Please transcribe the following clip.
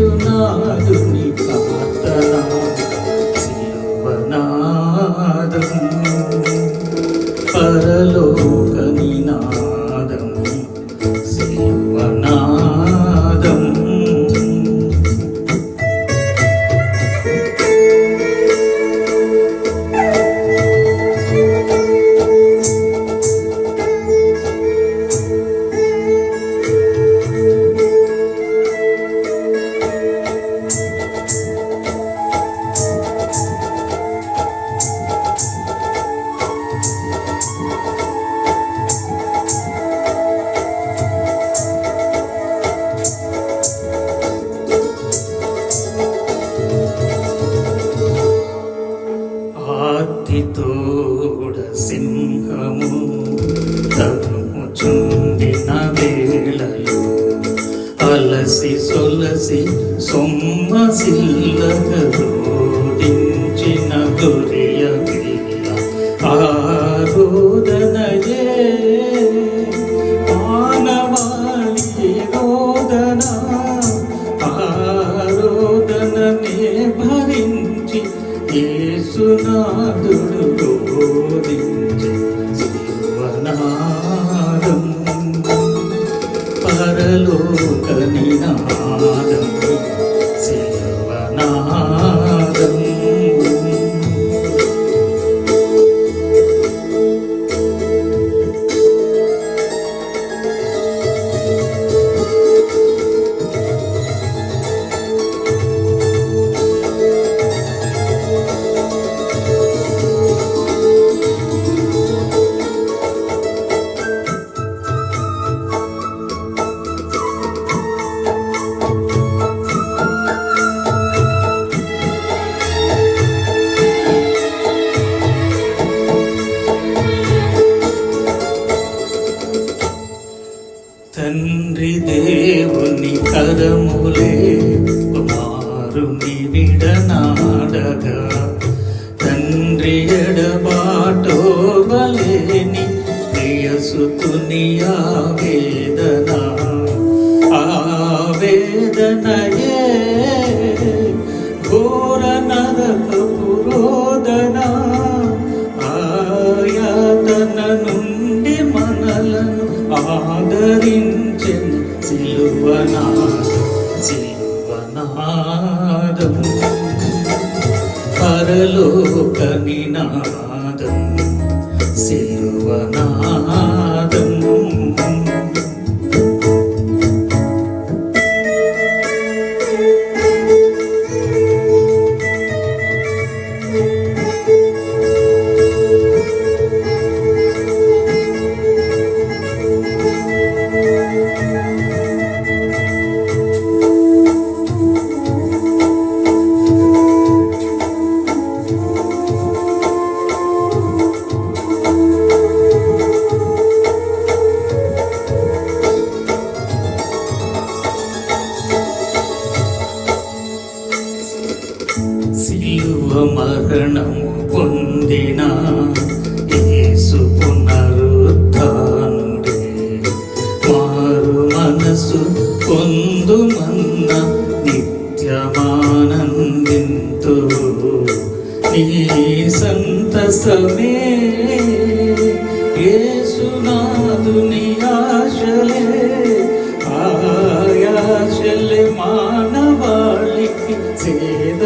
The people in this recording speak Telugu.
యేసునాథుని ప్రార్థన తరుముచుండిన వేళలు. అలసి సొలసి సొమ్మసిల్లగరోడించిన గొరియ పిల్ల ఆరోదనయే. మానవాళి రోదన ఆరోదననే భరించి యేసునాథుడు తండ్రి దేవుని కరములే కుమారుని విడనాడగా. తండ్రి ఎడబాటో వలేని ప్రియసుతుని ఆవేదన ఆవేదనయే ఘోర నరకపు ఆదరించెను సిలువనాదం సిలువనాదం పరలోక నినాదం సిలువనాదం. సిలువ మరణము పొందిన యేసు పునరుత్థానుడే మారు మనసు పొందుమన్న నిత్యమానందింతు నీ సంతసమే యేసునాథుని ఆశలే. ఆయాశలే మానవాళికి సేద